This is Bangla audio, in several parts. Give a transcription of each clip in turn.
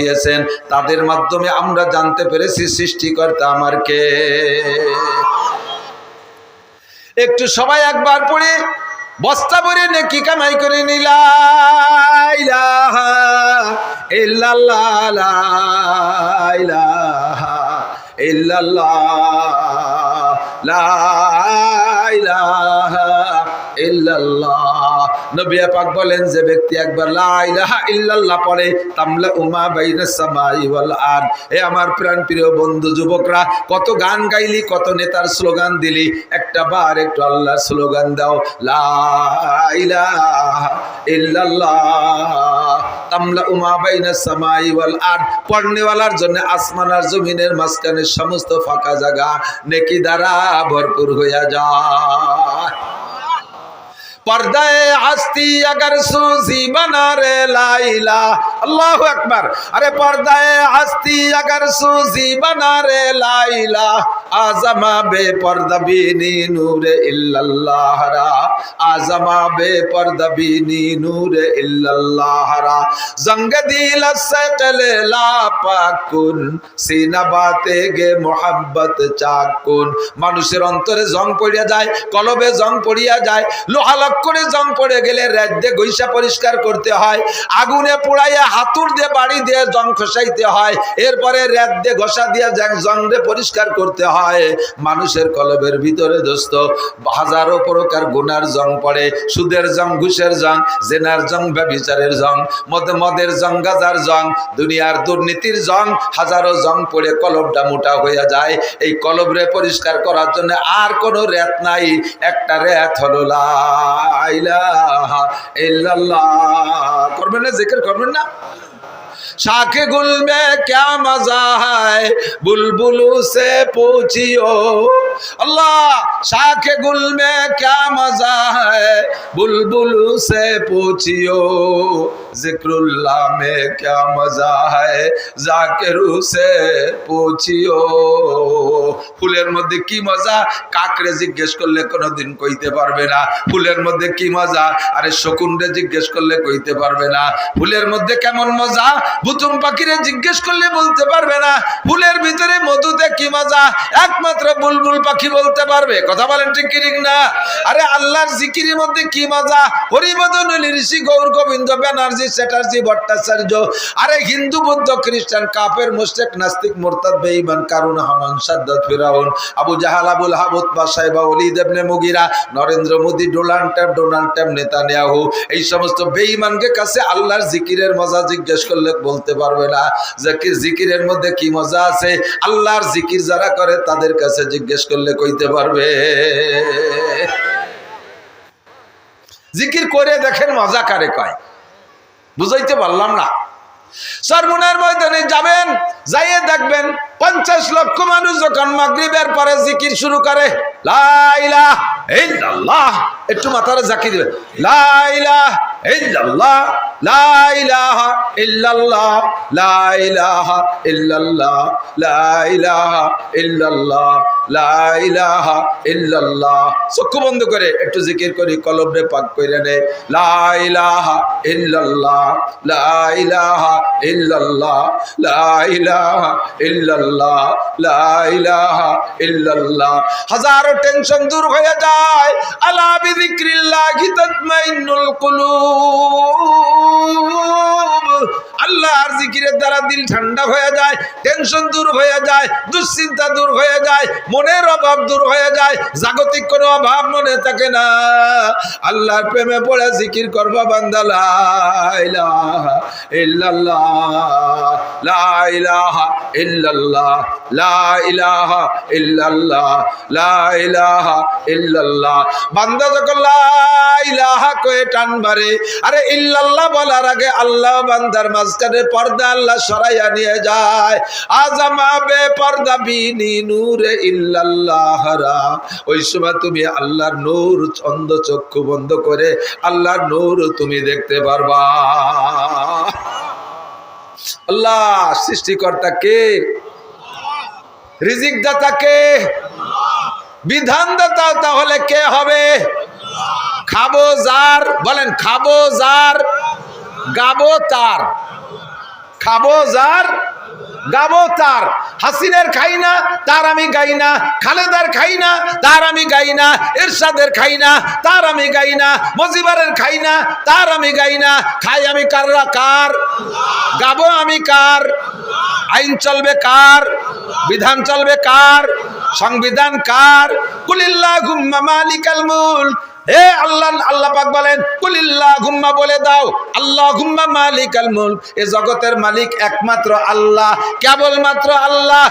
পাঠিয়েছেন। তাদের মাধ্যমে আমরা জানতে পেরেছি সৃষ্টিকর্তা আমার কে। একটু সবাই একবার পড়ে, বস্তা ভরে নেকি কামাই করে নিলাহ নবিয়া পাক বলেন যে ব্যক্তি একবার লা ইলাহা ইল্লাল্লাহ পড়ে, তামলা উমা বাইনাস সামাই ওয়াল আরদ। এ আমার প্রাণ প্রিয় বন্ধু, যুবকরা, কত গান গাইলি, কত নেতার স্লোগান দিলি, একটা বার একটু আল্লাহর স্লোগান দাও, লা ইলাহা ইল্লাল্লাহ। তামলা উমা বাইনাস সামাই ওয়াল আরদ। পড়নেওয়ালার জন্য আসমান আর জমিনের মাঝখানে সমস্ত ফাঁকা জায়গা, নেকি দ্বারা ভরপুর হইয়া যায়। পর্দায় লাইলা। পর্দায় লাইলা। আজমা বে ইল্লাল্লাহরা। জঙ্গ দিল পাকুন গে চাকুন। মানুষের অন্তরে জং পড়িয়া যায়, কলবে জং পড়িয়া যায়। লোহালা লোহালক করে জং পড়ে গেলে রাত দিয়ে গৈসা পরিষ্কার করতে হয়। আগুনে পোড়াইয়া হাতুর দিয়ে বাড়ি দিয়ে জং খসাইতে হয়। এরপরে রাত দিয়ে ঘষা দিয়ে জং রে পরিষ্কার করতে হয়। মানুষের কলবের ভিতরে দোস্ত, হাজারো প্রকার গুনার জং পড়ে। সুদের জং, ঘুষের জং, জেনার জং ব্যবিচারের জং, মদ মদের জং, গাজার জং, দুনিয়ার দুর্নীতির জং, হাজারো জং পড়ে কলবটা মোটা হয়ে যায়। এই কলবরে পরিষ্কার করার জন্য আর কোনো রেত নাই। একটা রেত হলো লা ইলাহা ইল্লাল্লাহ। করবেন না জিকির করবেন না? शाख गुल में क्या मजा है बुलबुलू से पूछियो अल्लाह शाख गुल में क्या मजा है बुलबुलू से पूछियो जिक्रुल्लाह में क्या मजा है জাকেরু সে পুছিও ফুলের মধ্যে কি মজা কাকড়ে জিজ্ঞেস করলে কোনোদিন কইতে পারবে না ফুলের মধ্যে কি মজা আরে শকুনরে জিজ্ঞেস করলে কইতে পারবে না ফুলের মধ্যে কেমন মজা বুতুম পাখিরে জিজ্ঞেস করলে বলতে পারবে না, ফুলের ভিতরে মধুতে কি মজা? একমাত্র বুলবুল পাখি বলতে পারবে। কথা বলেন ঠিক ঠিক না? আরে আল্লাহর জিকিরের মধ্যে কি মজা? হরিবদন ঋষি গৌর গোবিন্দ ব্যানার্জি, চ্যাটার্জি, ভট্টাচার্য, আরে হিন্দু, বৌদ্ধ, খ্রিস্টান, কাপের মুশরিক নাস্তিক, মুরতাদ, বেঈমান, কারুন, হামান, সাদ্দাত, ফিরাউন, আবু জাহাল আবুল হাবুত বা সাহেবা, Walid ibn Mughira, Narendra Modi, Donald Trump Donald Trump, Netanyahu, এই সমস্ত বেঈমানকে কাছে আল্লাহর জিকিরের মজা জিজ্ঞেস করলে বলতে পারবে না। জাকির জিকিরের মধ্যে কি মজা আছে? আল্লাহর জিকির যারা করে তাদের কাছে জিজ্ঞেস করলে কইতে পারবে। জিকির করে দেখেন মজা কারে কয়? বুঝাইতে পারলাম না। সরমুনার ময়দানে যাবেন, যাইয়ে দেখবেন পঞ্চাশ লক্ষ মানুষ যখন মাগরিবের পরে জিকির শুরু করে লাইলা একটু মাথারে জাকি দিবেন লাইলা লাইলাহা চক্ষু বন্ধ করে একটু জিকির করি কলবরে পাক করে নে। লাইলাহা ইল্লাল্লাহ লাইলাহা হাজারো টেনশন দূর হয়ে যায়। আলা বিযিক্রিল্লাহি তাতমাইন্নুল কুলুব। আল্লাহর জিকিরের দ্বারা দিল ঠান্ডা হয়ে যায় টেনশন দূর হয়ে যায়, দুশ্চিন্তা দূর হয়ে যায়, মনের অভাব দূর হয়ে যায়, জাগতিক কোনো অভাব মনে থাকে না। আল্লাহর প্রেমে পড়ে জিকির করবা, বান্দা, লা ইলাহা ইল্লাল্লাহ, লা ইলাহা ইল্লাল্লাহ, লা ইলাহা ইল্লাল্লাহ, লা ইলাহা ইল্লাল্লাহ। বান্দা যখন লা ইলাহা কয়ে আরে ইল্লাল্লাহ বলার আগে আল্লাহ বান্দার মাঝখানে পর্দা আল্লাহ সরাইয়া নিয়ে যায়। আজামা বে পর্দা বিনি নূরে ইল্লাল্লাহ রা। ওই সময় তুমি আল্লাহর নূর ছন্দ চক্ষু বন্ধ করে আল্লাহর নূর তুমি দেখতে পারবা। আল্লাহ সৃষ্টিকর্তা কে? রিজিক দাতা কে? বিধান দাতা তাহলে কে হবে? খাব যার, বলেন খাব যার। গাবো তার। খাব যার, গাবো তার। হাসিনের খাই না, তার আমি গাই না। খালেদার খাই না, তার আমি গাই না। এরশাদের খাই না, তার আমি গাই না। মজিবারের খাই না, তার আমি গাই না। খাই আমি কাররা কার? গাবো আমি কার? আইন চলবে কার? বিধান চলবে কার? সংবিধান কার? কুলিল্লাহ মালিকাল মুলক। হে আল্লাহ আল্লাহ পাক বলেন কুলিল্লাহ ঘুম্মা বলে দাও। আল্লাহ ঘুম্মা মালিক এ জগতের মালিক একমাত্র আল্লাহ আল্লাহ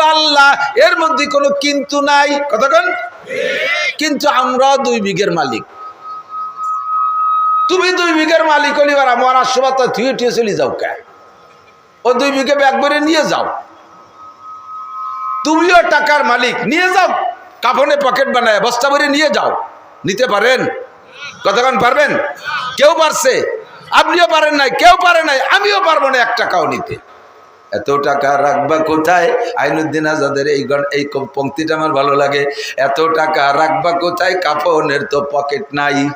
আল্লাহ। এর মধ্যে কোনো কিন্তু নাই। কিন্তু আমরা দুই বিঘের মালিক। তুমি দুই বিঘের মালিক হলিবার আমার আসবা তো যাও কে? ও দুই বিঘে ব্যাগ ভরে নিয়ে যাও। তুমিও টাকার মালিক। নিয়ে যাও। কাফনে পকেট বানায়, বস্তা ভরে নিয়ে যাও। নিতে পারেন? কতক্ষণ পারবেন? কেউ পারছে। আপনিও পারেন নাই, কেউ পারে নাই, আমিও পারব না এক টাকাও নিতে। এত টাকা রাখবা কোথায়? আইনুদ্দিন আজাদের এই এই ক- পংক্তিটা আমার ভালো লাগে। এত টাকা রাখবা কোথায়? কাফনের তো পকেট নাই!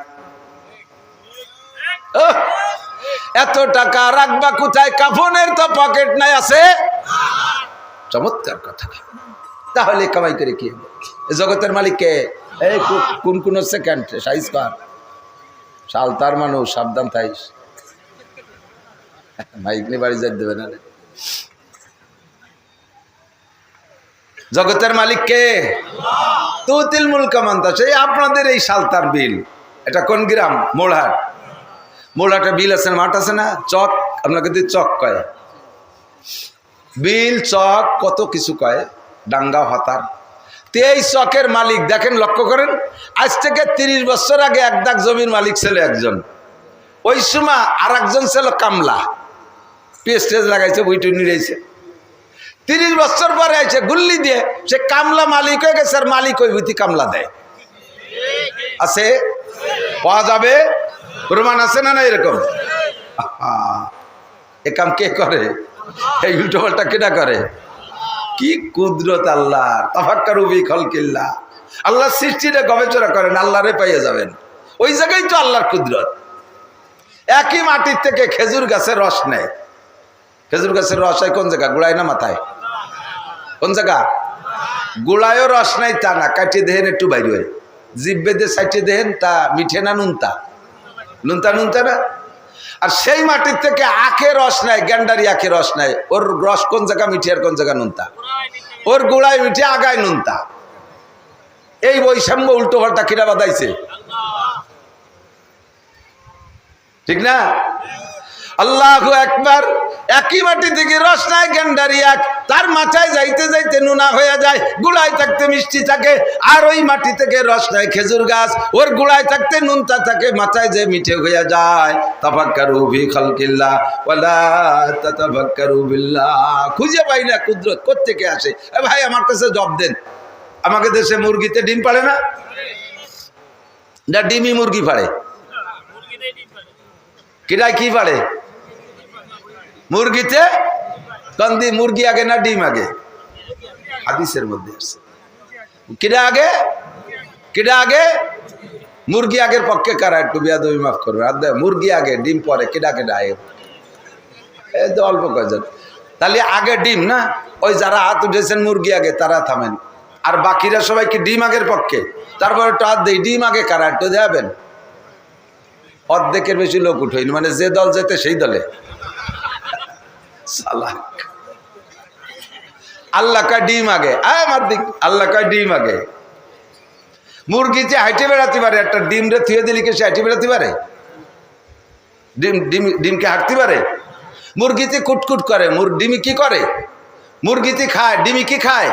এত টাকা রাখবা কোথায়? কাফনের তো পকেট নাই, আছে? চমৎকার কথা। তাহলে কামাই করে কি জগতের মালিককে এই কোন কোন সেকেন্ড সাইজ কর? সালতার মানুষ, সাবধান থাইস। মাইক নিয়ে বাড়ি যাই দেবে না জগতের মালিক কে? তুতিল মুলকা মান্তা সেই আপনাদের এই সালতার বিল। এটা কোন গ্রাম? মোড়হাট মোড়হাটে বিল আছে মাঠ আছে না? চক, আপনাকে দিয়ে চক কয়। বিল, চক, কত কিছু কয়? ডাঙ্গা হতার তেইশ চকের মালিক, দেখেন লক্ষ্য করেন, আজ থেকে তিরিশ বছর আগে এক দাগ জমির মালিক ছিল একজন। ওই সময় আর একজন ছিল কামলা। পেস্টেজ লাগাইছে বইটু নিড়াইছে। তিরিশ বছর পরে আইছে গুল্লি দিয়ে, সে কামলা মালিক হয়ে গেছে, আর মালিক ওই বুঝি কামলা দেয়। আছে? পাওয়া যাবে? প্রমাণ আছে না না এরকম? এ কাম কে করে? এই উল্টো পাল্টা কেটা করে? কি কুদরত আল্লাহ তাফাক্কার উবি খলকিল্লা আল্লাহ সৃষ্টিটা গবেষণা করেন, আল্লাহরে পাইয়ে যাবেন। ওই জায়গায় তো আল্লাহর কুদরত। একই মাটির থেকে খেজুর গাছের রস নেয়। খেজুর গাছের রস হয় কোন জায়গা? গুড়ায় না মাথায়? কোন জায়গা? গুড়ায়ও রস নাই, তা না কাটিয়ে দেহেন একটু বাইরে জিব্বে দিয়ে সাইটে দেহেন, তা মিঠে না নুনতা? নুনতা নুনতা না? আর সেই মাটির থেকে আখে রস নেয় গ্যান্ডারি আখে রস নেয় ওর রস কোন জায়গা মিঠে আর কোন জায়গা নুনতা? ওর গোড়ায় মিঠে, আগায় নুনতা। এই বৈষম্য উল্টো পাল্টা কিরা বাদাইছে ঠিক না? আল্লাহ একবার একই মাটি থেকে রস নাই গেন্ডারি এক। তার মাথায় যাইতে যাইতে নুনা হয়ে যায় গুড়ায় থাকতে মিষ্টি থাকে আর ওই মাটি থেকে রস নাই খেজুর গাছ। ওর গুড়ায় থাকতে নুনতা থাকে মাথায় যে মিঠে হয়ে যায়। তাফাক্কারু ভি খালকিল্লাহ ওয়ালা তাতাফাক্কারু বিল্লাহ। খুঁজে পাই না কুদরত কোত্থেকে আসে? এ ভাই আমার কাছে জব দেন। আমাকে দেশে মুরগিতে ডিম পাড়ে না? না ডিমই মুরগি পাড়ে। কিরায় কি পারে মুরগিতে কন্দি, মুরগি আগে না ডিম আগে? হাদিসের মধ্যে আছে। কিরা আগে? কিরা আগে? মুরগি আগের পক্ষে কারা? একটু বিয়াদবি মাফ করবে আর মুরগি আগে, ডিম পরে, কেডা কেডা আগে? এই তো অল্প কয়জন। তাহলে আগে ডিম না? ওই যারা হাত উঠেছেন মুরগি আগে, তারা থামেন। আর বাকিরা সবাই কি ডিম আগের পক্ষে? তারপরে হাত দেই, ডিম আগে কারা? একটু দেবেন অর্ধেকের বেশি লোক উঠেনি। মানে যে দল যেতে সেই দলে। সালাক আল্লাহ কা ডিম আগে। আয় আমার দিক। আল্লাহ কা ডিম আগে। মুরগি যে হাইটে বেড়াতে পারে, একটা ডিম রে থুয়ে দিলি কি সে হাইটে বেড়াতে পারে? ডিম ডিম, ডিমকে হাঁটতে পারে? মুরগিতে কুটকুট করে, মুর ডিমি কি করে? মুরগিতে খায় ডিমি কি খায়?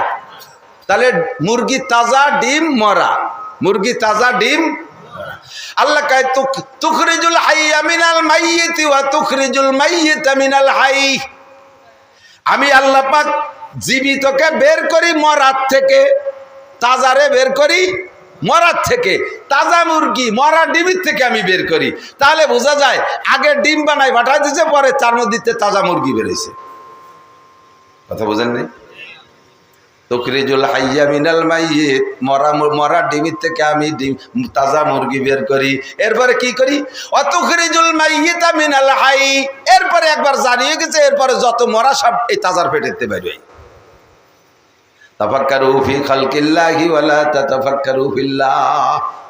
তাহলে মুরগি তাজা ডিম মরা। মুরগি তাজা ডিম আল্লাহ কয় তুখরিজুল হাইয়া মিনাল মাইয়িতি ওয়া তুখরিজুল মাইয়িতা মিনাল হাই। আমি আল্লাহ পাক জীবিতকে বের করি মরার থেকে, তাজারে বের করি মরার থেকে, তাজা মুরগি মরা ডিমির থেকে আমি বের করি। তাহলে বোঝা যায়, আগে ডিম বানাই বাটাই দিচ্ছে পরে তার মধ্যে তাজা মুরগি বেরোইছে কথা বোঝেন নেই? তকরিজুল হাইয়া মিনাল মাইয়িত। মরা মরা ডিমির থেকে আমি ডিম, তাজা মুরগি বের করি। এরপরে কি করি? অতকরিজুল মাইয়িতা মিনাল হাই। এরপরে একবার জানিয়ে গেছে, এরপরে যত মরা সব এই তাজার পেটেতে বেরোয় তাফাক্কারু ফি খালকিল্লাহি ওয়ালা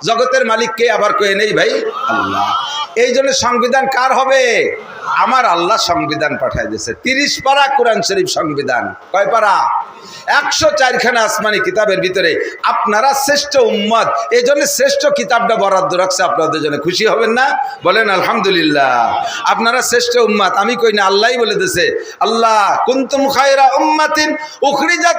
জগতের মালিক কে আবার কয়ে নেই ভাই? আল্লাহ। এই জন্য সংবিধান কার হবে? আমার আল্লাহ সংবিধান পাঠায় দিয়েছে। তিরিশ পারা কোরআন শরীফ সংবিধান। কয় পারা? একশো চারখানা আসমানি কিতাবের ভিতরে আপনারা শ্রেষ্ঠ উম্মত। এই জন্য শ্রেষ্ঠ কিতাবটা বরাদ্দ রাখছে, আপনাদের জন্য খুশি হবেন না? বলেন, আলহামদুলিল্লাহ। আপনারা শ্রেষ্ঠ উম্মাত। আমি কই না, আল্লাহই বলে দিছে আল্লাহ, কুনতুম খায়রা উম্মাতিন উখরিজাত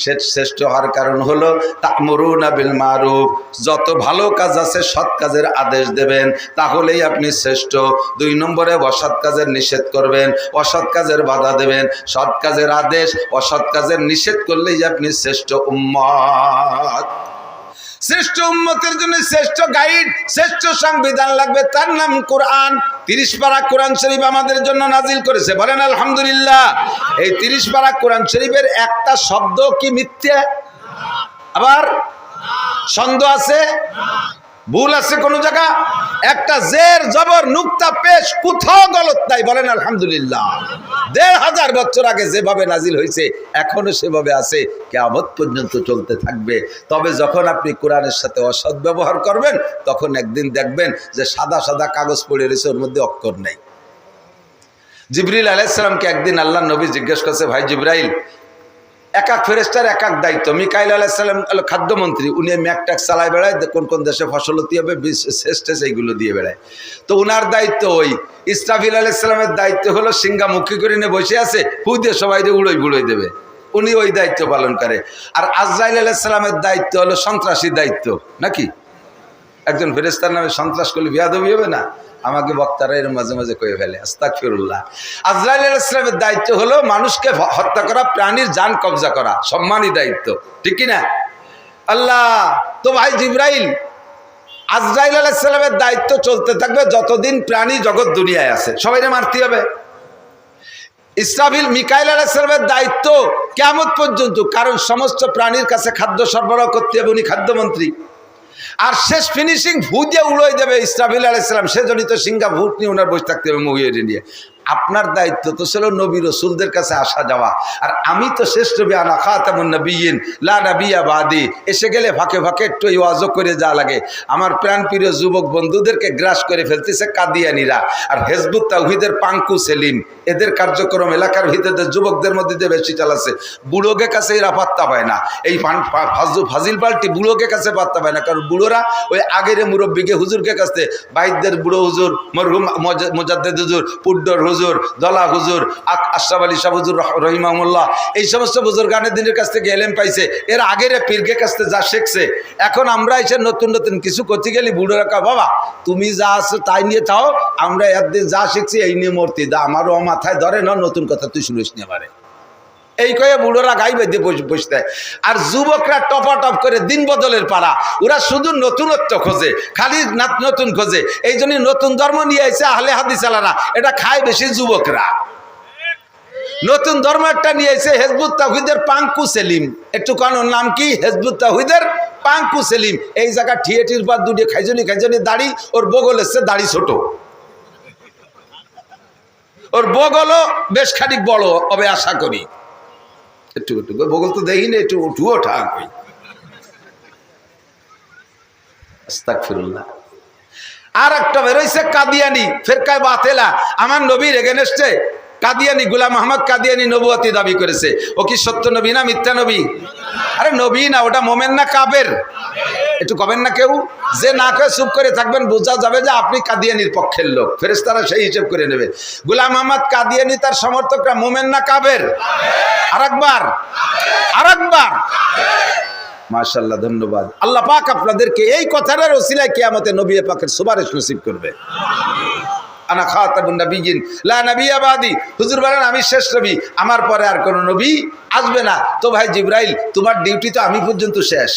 শ্রেষ্ঠ হওয়ার কারণ হলো তামরুনা বিল মারুফ। যত ভালো কাজ আছে সৎ কাজের আদেশ দেবেন, তাহলেই আপনি শ্রেষ্ঠ। দুই নম্বরে অসৎ কাজের নিষেধ করবেন, অসৎ কাজের বাধা দেবেন। সৎ কাজের আদেশ অসৎ কাজের নিষেধ করলেই আপনি শ্রেষ্ঠ উম্মত। শ্রেষ্ঠ উম্মতের জন্য শ্রেষ্ঠ গাইড, শ্রেষ্ঠ সংবিধান লাগবে, তার নাম কোরআন। তিরিশ পারা কোরআন শরীফ আমাদের জন্য নাজিল করেছে। বলেন, আলহামদুলিল্লাহ। এই তিরিশ পারা কোরআন শরীফের একটা শব্দ কি মিথ্যে? আবার, ছন্দ আছে? ভুল আছে কোন জায়গা? একটা জের, জবর, নুক্তা, পেশ, কোথাও গলত নাই, বলেন আলহামদুলিল্লাহ। দেড় হাজার বছর আগে যেভাবে নাজিল হয়েছে, এখনও সেভাবে আছে কেমত পর্যন্ত চলতে থাকবে। তবে যখন আপনি কোরআনের সাথে অসৎ ব্যবহার করবেন, তখন একদিন দেখবেন যে সাদা সাদা কাগজ পড়ে রয়েছে, ওর মধ্যে অক্ষর নেই। জিবরিল আলাইসালামকে একদিন আল্লাহ নবী জিজ্ঞেস করছে, ভাই জিব্রাইল এক এক ফেরেস্টার এক এক দায়িত্ব মিকাইল আলাহিসাল্লাম খাদ্যমন্ত্রী। উনি ম্যাক ট্যাক্স চালায় বেড়ায় কোন কোন দেশে ফসলতি হবে শেষটে সেইগুলো দিয়ে বেড়ায়। তো উনার দায়িত্ব ওই। ইসরাফিল আলাহিসাল্লামের দায়িত্ব হলো সিঙ্গামুখী করে নিয়ে বসে আছে হুই দিয়ে সবাই উড়োই বুড়োই দেবে। উনি ওই দায়িত্ব পালন করে। আর আজরাইল আলাহিসাল্লামের দায়িত্ব হলো সন্ত্রাসী দায়িত্ব, নাকি? একজন ফেরেস্তার নামে সন্ত্রাস করলে বিয়াদবি হবে না? আমাকে বক্তারা এর মাঝে মাঝে কয়ে ফেলে আস্তাক ফিরুল্লাহ আজরাইল ইসলামের দায়িত্ব হলো মানুষকে হত্যা করা, প্রাণীর যান কবজা করা, সম্মানী দায়িত্ব, ঠিক কি না আল্লাহ, তো ভাই জিব্রাইল, আজরাইল আলাইসালামের দায়িত্ব চলতে থাকবে যতদিন প্রাণী জগৎ দুনিয়ায় আছে। সবাইকে মারতে হবে। ইসরাফিল মিকাইল আলাইসালামের দায়িত্ব কেমন পর্যন্ত, কারণ সমস্ত প্রাণীর কাছে খাদ্য সরবরাহ করতে হবে, উনি খাদ্যমন্ত্রী। আর শেষ ফিনিশিং ভূ দিয়ে উড়োই দেবে ইসরাফিল আলাইসালাম সে তো সিঙ্গা ভূত নিয়ে ওনার বসে থাকতে হবে মহিউদ্দিন নিয়ে আপনার দায়িত্ব তো ছিল নবী রসুলদের কাছে আসা যাওয়া। আর আমি তো শ্রেষ্ঠ বিয়ানা খাতামুন নবীন লা নবিয়া বাদি। এসে গেলে ফাঁকে ফাঁকে একটু ওয়াজও করে যা লাগে। আমার প্রাণপ্রিয় যুবক বন্ধুদেরকে গ্রাস করে ফেলতেছে কাদিয়ানিরা। আর হেজবুত তাহিদের পাঙ্কু সেলিম, এদের কার্যক্রম এলাকার ভিতরে যুবকদের মধ্যে দিয়ে বেশি চালাচ্ছে, বুড়োকে কাছে এরা পাত্তা পায় না। এই ফাজিল পাল্টি বুড়োকে কাছে পাত্তা পায় না। কারণ বুড়োরা ওই আগের মুরব্বীকে হুজুরকে কাছে বাইদদের বুড়ো হুজুর, মরহুম মজ- মোজাদ্দেদ হুজুর, পুড্ডর দলা হুজুর, আক- আশরাফ আলী শাহ হুজুর রহ- রহিমাহুল্লাহ, এই সমস্ত বুজুর গানের দিনের কাছ থেকে এলেম পাইছে। এর আগের পীরকে কাছ থেকে যা শিখছে। এখন আমরা এসে নতুন নতুন কিছু করতে গেলি বুড়ো রাখা বাবা, তুমি যা আছো তাই নিয়ে থাও, আমরা একদিন যা শিখছি এই নিয়ে মূর্তি। দা আমারও মাথায় ধরে না নতুন কথা তুই শুনিস নিয়ে আমারে এই কয়ে বুড়োরা গাই বেঁধে বসে বসে আর যুবকরা টপা টপ করে দিন বদলের পাড়া ওরা শুধু নতুনত্ব খোঁজে, খালি নতুন খোঁজে। এই জন্য নতুন ধর্ম নিয়ে এসে আহলে হাদিসালারা। এটা খায় বেশি যুবকরা। নতুন ধর্ম একটা নিয়ে এসে হেজবুত তাহিদের পাঙ্কু সেলিম। একটু ওর নাম কি? হেজবুত তাহিদের পাঙ্কু সেলিম। এই জায়গা ঠিয়েটির পর দুটি খাইজনি খাইজনি দাড়ি, ওর বগল এসছে দাড়ি ছোট। ওর বগলও বেশ খানিক বড় হবে আশা করি। একটু একটু ভোগল তো দেখিনি একটু উঠুও, ঠাক। হই আর একটা বেরোইছে কাদিয়ানি, ফেরকায় বাতেলা। আমার নবীর এগেনেস্টে কাদিয়ানি, গুলাম আহমদ কাদিয়ানি নবুয়াতি দাবি করেছে। ও কি সত্য নবী না মিথ্যা নবী? আরে নবী না, ওটা মোমেন না কাবের? একটু কবেন না কেউ? যে না করে চুপ করে থাকবেন, বোঝা যাবে যে আপনি কাদিয়ানির পক্ষের লোক। ফেরেস্তারা সেই হিসেব করে নেবে। গুলাম আহমদ কাদিয়ানি তার সমর্থকরা মোমেন না কাবের আরেকবার। আরেকবার। মাশাল্লাহ ধন্যবাদ। আল্লাহ পাক আপনাদেরকে এই কথাটার ওসিলায় কিয়ামতে নবী পাকের সুপারিশ নসিব করবে। আনা লা আমি শেষ নবী, আমার পরে আর কোন নবী আসবে না। তো ভাই জিব্রাইল, তোমার ডিউটি তো আমি পর্যন্ত শেষ।